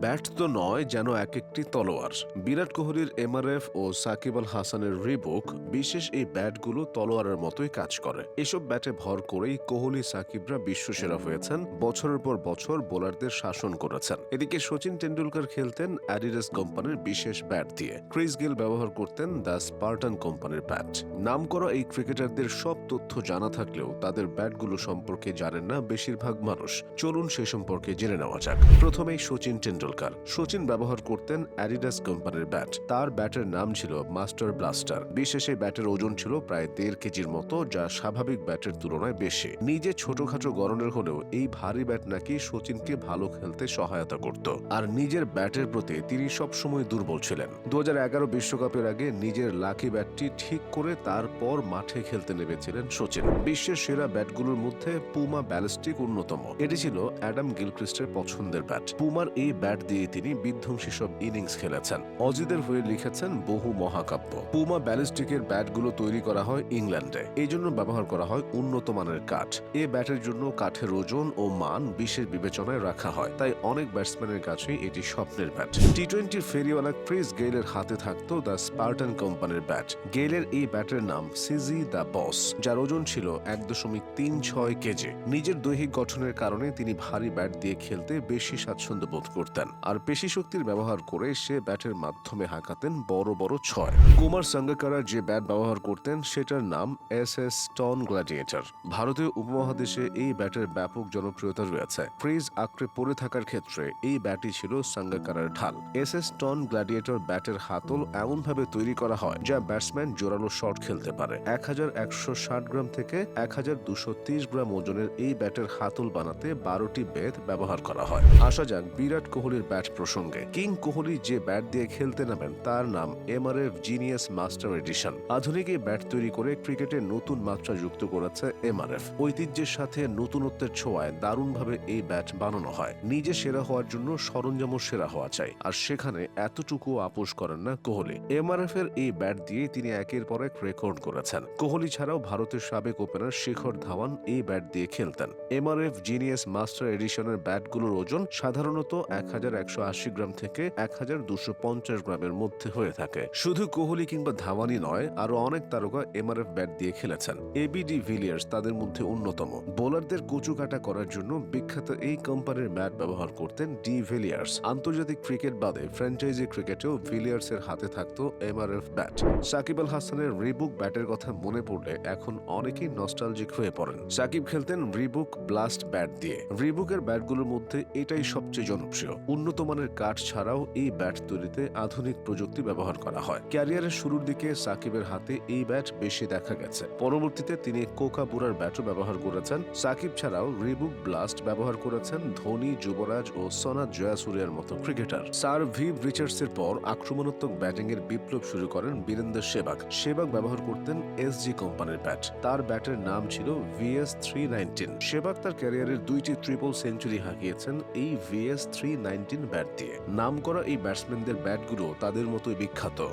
Bat তো নয় যেন এক একটি তলোয়ার। বিরাট কোহলির এমআরএফ ও সাকিব আল হাসানের রিবুক বিশেষ এই ব্যাটগুলো তলোয়ারের মতোই কাজ করে। এসব ব্যাটে ভর করেই কোহলি, সাকিবরা বিশ্বসেরা হয়েছেন। বছরের পর বছর বোলারদের শাসন করেছেন। এদিকে সচিন টেন্ডুলকার খেলতেন অ্যাডিডাস কোম্পানির বিশেষ ব্যাট দিয়ে। ক্রিস গেল ব্যবহার করতেন দ্য স্পার্টান কোম্পানির ব্যাট। নাম করা এই ক্রিকেটারদের সব তথ্য জানা থাকলেও তাদের ব্যাটগুলো সম্পর্কে জানেন না বেশিরভাগ মানুষ। চলুন সে সম্পর্কে জেনে নেওয়া যাক। প্রথমেই সচিন টেন্ডুলকার সচিন ব্যবহার করতেন অ্যাডিডাস কোম্পানির ব্যাট তার ব্যাটের নাম ছিল মাস্টার ব্লাস্টার বিশেষ ব্যাটের ওজন ছিল প্রায় দেড় কেজির মতো, যা স্বাভাবিক ব্যাটের তুলনায় বেশি। নিজে ছোটখাটো গরনের হলেও এই ভারী ব্যাট নাকি সচিনকে ভালো খেলতে সহায়তা করত। আর নিজের ব্যাটের প্রতি তিনি সবসময় দুর্বল ছিলেন। দু বিশ্বকাপের আগে নিজের লাকি ব্যাটটি ঠিক করে তারপর মাঠে খেলতে নেমেছিলেন সচিন। বিশ্বের সেরা ব্যাটগুলোর মধ্যে পুমা ব্যালিস্টিক অন্যতম। এটি ছিল অ্যাডাম গিলক্রিস্টের পছন্দের ব্যাট পুমার এই ব্যাট দিয়ে তিনি বিধ্বংসী সব ইনিংস খেলেছেন। অজিদের হয়ে লিখেছেন বহু মহাকাব্য। পুমা ব্যালিস্টিকের ব্যাটগুলো তৈরি করা হয় ইংল্যান্ডে। এই জন্য ব্যবহার করা হয় উন্নত মানের কাঠ। এ ব্যাটের জন্য কাঠের ওজন ও মান বিশেষ বিবেচনায় রাখা হয়। তাই অনেক ব্যাটসম্যানের কাছেই এটি স্বপ্নের ব্যাট। টি টোয়েন্টির ফেরিওয়ালা ক্রিস গেইলের হাতে থাকতো দ্য স্পার্টান কোম্পানির ব্যাট। গেইলের এই ব্যাটের নাম সিজি দ্য বস, যার ওজন ছিল এক দশমিক তিন ছয় কেজি। নিজের দৈহিক গঠনের কারণে তিনি ভারী ব্যাট দিয়ে খেলতে বেশি স্বাচ্ছন্দ্য বোধ করতেন। আর পেশি শক্তির ব্যবহার করে সে ব্যাটের মাধ্যমে হাঁকাতেন বড় বড় ছয়। কুমার সাঙ্গাকারা যে ব্যাট ব্যবহার করতেন, সেটার নাম এস এস স্টন গ্ল্যাডিয়েটর ভারতীয় উপমহাদেশে এই ব্যাটের ব্যাপক জনপ্রিয়তা রয়েছে। ফ্রিজ আঁকড়ে পড়ে থাকার ক্ষেত্রে এই ব্যাটই ছিল সাঙ্গাকারার ঢাল। এস এস স্টন গ্ল্যাডিয়েটর ব্যাটের হাতল এমনভাবে তৈরি করা হয়, যা ব্যাটসম্যান জোরালো শট খেলতে পারে। এক হাজার একশো ষাট গ্রাম থেকে এক হাজার দুশো গ্রাম ওজনের এই ব্যাটের হাতল বানাতে বারোটি বেদ ব্যবহার করা হয়। আসা যাক, বিরাট কোহলির ব্যাট প্রসঙ্গে। কিং কোহলি যে ব্যাট দিয়ে খেলতে নামেন, তার নাম এমআরএফ জিনিয়াস মাস্টার এডিশন। আধুনিক এই ব্যাট তৈরি করে ক্রিকেটে নতুন মাত্রা যুক্ত করেছে এমআরএফ। ঐতিহ্যের সাথে নতুনত্বের ছোঁয়ায় দারুণভাবে এই ব্যাট বানানো হয়। নিজে সেরা হওয়ার জন্য সরঞ্জামও সেরা হওয়া চাই। আর সেখানে এতটুকু আপোষ করেন না কোহলি। এমআরএফ এর এই ব্যাট দিয়ে তিনি একের পর এক রেকর্ড করেছেন। কোহলি ছাড়াও ভারতের সাবেক ওপেনার শেখর ধাওয়ান এই ব্যাট দিয়ে খেলতেন। এমআরএফ জিনিয়াস মাস্টার এডিশনের ব্যাটগুলোর ওজন সাধারণত এক হাজার হাজার একশো আশি গ্রাম থেকে এক হাজার দুশো পঞ্চাশ গ্রামের মধ্যে হয়ে থাকে। শুধু কোহলি কিংবা ধাওয়ানি নয় আরও অনেক তারকা এমআরএফ ব্যাট দিয়ে খেলেছেন। এবিডি ভিলিয়ার্স তাদের মধ্যে অন্যতম। বোলারদের কচু কাটা করার জন্য বিখ্যাত এই কোম্পানির ব্যাট ব্যবহার করতেন ডি ভিলিয়ার্স। আন্তর্জাতিক ক্রিকেট বাদে ফ্র্যাঞ্চাইজি ক্রিকেটেও ভিলিয়ার্স এর হাতে থাকতো এমআরএফ ব্যাট। সাকিব আল হাসানের রিবুক ব্যাটের কথা মনে পড়লে এখন অনেকেই নস্টালজিক হয়ে পড়েন। সাকিব খেলতেন রিবুক ব্লাস্ট ব্যাট দিয়ে। রিবুকের ব্যাটগুলোর মধ্যে এটাই সবচেয়ে জনপ্রিয়। উন্নত মানের কাঠ ছাড়াও এই ব্যাট তৈরিতে আধুনিক প্রযুক্তি ব্যবহার করা হয়। ক্যারিয়ারের শুরুর দিকে সাকিবের হাতে এই ব্যাট বেশি দেখা গেছে। পরবর্তীতে তিনি কোকাপুরার ব্যাটও ব্যবহার করেছেন। সাকিব ছাড়াও রিবুক ব্লাস্ট ব্যবহার করেছেন। ধোনি, যুবরাজ ও সনাত জয়াসুরিয়ার মতো ক্রিকেটার। স্যার ভিভ রিচার্ডসের পর আক্রমণাত্মক ব্যাটিং এর বিপ্লব শুরু করেন বীরেন্দ্র সেবাগ। সেবাগ ব্যবহার করতেন এসজি কোম্পানির ব্যাট। তার ব্যাটের নাম ছিল ভিএস থ্রি নাইনটিন। সেবাগ তার ক্যারিয়ারের দুইটি ট্রিপল সেঞ্চুরি হাঁকিয়েছেন। এই ভিএস থ্রি নাইনটিন ব্যাট দিয়ে। নাম করা এই ব্যাটসম্যানদের ব্যাটগুলো তাদের মতোই বিখ্যাত।